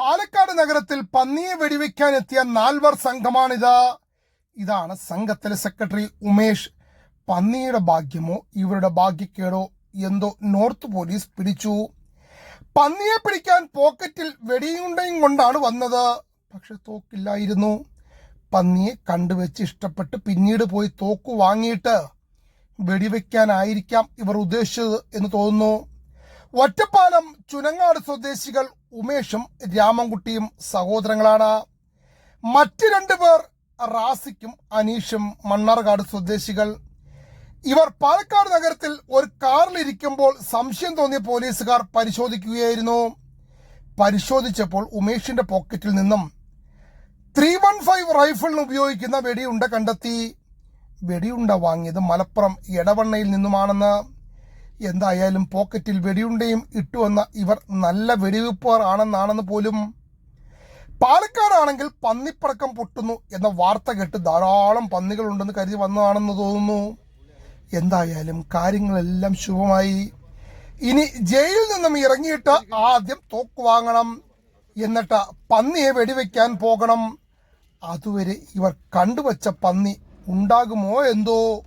പാലക്കാട് നഗരത്തിൽ പന്നിയെ വെടിവെക്കാൻ എത്തിയ നാൽവർ സംഘമാണിത്. ഇതാണ് സംഘത്തിലെ സെക്രട്ടറി ഉമേഷ്. പന്നിയുടെ ഭാഗ്യമോ ഇവരുടെ ഭാഗ്യക്കേടോ എന്തോ നോർത്ത് പോലീസ് പിടിച്ചു. പന്നിയെ പിടിക്കാൻ പോക്കറ്റിൽ വെടിയുണ്ടയും കൊണ്ടാണ് വന്നത്. പക്ഷെ തോക്കില്ലായിരുന്നു. പന്നിയെ കണ്ടുവെച്ച് ഇഷ്ടപ്പെട്ട് പിന്നീട് പോയി തോക്ക് വാങ്ങിയിട്ട് വെടിവെക്കാനായിരിക്കാം ഇവർ ഉദ്ദേശിച്ചത് എന്ന് തോന്നുന്നു. ഒറ്റപ്പാലം ചുനങ്ങാട് സ്വദേശികൾ ഉമേഷും രാമൻകുട്ടിയും സഹോദരങ്ങളാണ്. മറ്റ് രണ്ടു പേർ റാസിക്കും അനീഷും മണ്ണാർക്കാട് സ്വദേശികൾ. ഇവർ പാലക്കാട് നഗരത്തിൽ ഒരു കാറിലിരിക്കുമ്പോൾ സംശയം തോന്നിയ പോലീസുകാർ പരിശോധിക്കുകയായിരുന്നു. പരിശോധിച്ചപ്പോൾ ഉമേഷിന്റെ പോക്കറ്റിൽ നിന്നും ത്രീ വൺ ഫൈവ് റൈഫിളിന് ഉപയോഗിക്കുന്ന വെടിയുണ്ട കണ്ടെത്തി. വെടിയുണ്ട വാങ്ങിയത് മലപ്പുറം എടവണ്ണയിൽ നിന്നുമാണെന്ന്. എന്തായാലും പോക്കറ്റിൽ വെടിയുണ്ടയും ഇട്ടുവന്ന ഇവർ നല്ല വെടിവെപ്പുകാർ ആണെന്നാണെന്ന് പോലും. പാലക്കാടാണെങ്കിൽ പന്നിപ്പടക്കം പൊട്ടുന്നു എന്ന വാർത്ത കേട്ട് ധാരാളം പന്നികളുണ്ടെന്ന് കരുതി വന്നതാണെന്ന് തോന്നുന്നു. എന്തായാലും കാര്യങ്ങളെല്ലാം ശുഭമായി. ഇനി ജയിലിൽ നിന്നും ഇറങ്ങിയിട്ട് ആദ്യം തോക്ക് വാങ്ങണം എന്നിട്ട് പന്നിയെ വെടിവെക്കാൻ പോകണം. അതുവരെ ഇവർ കണ്ടുവച്ച പന്നി ഉണ്ടാകുമോ എന്തോ?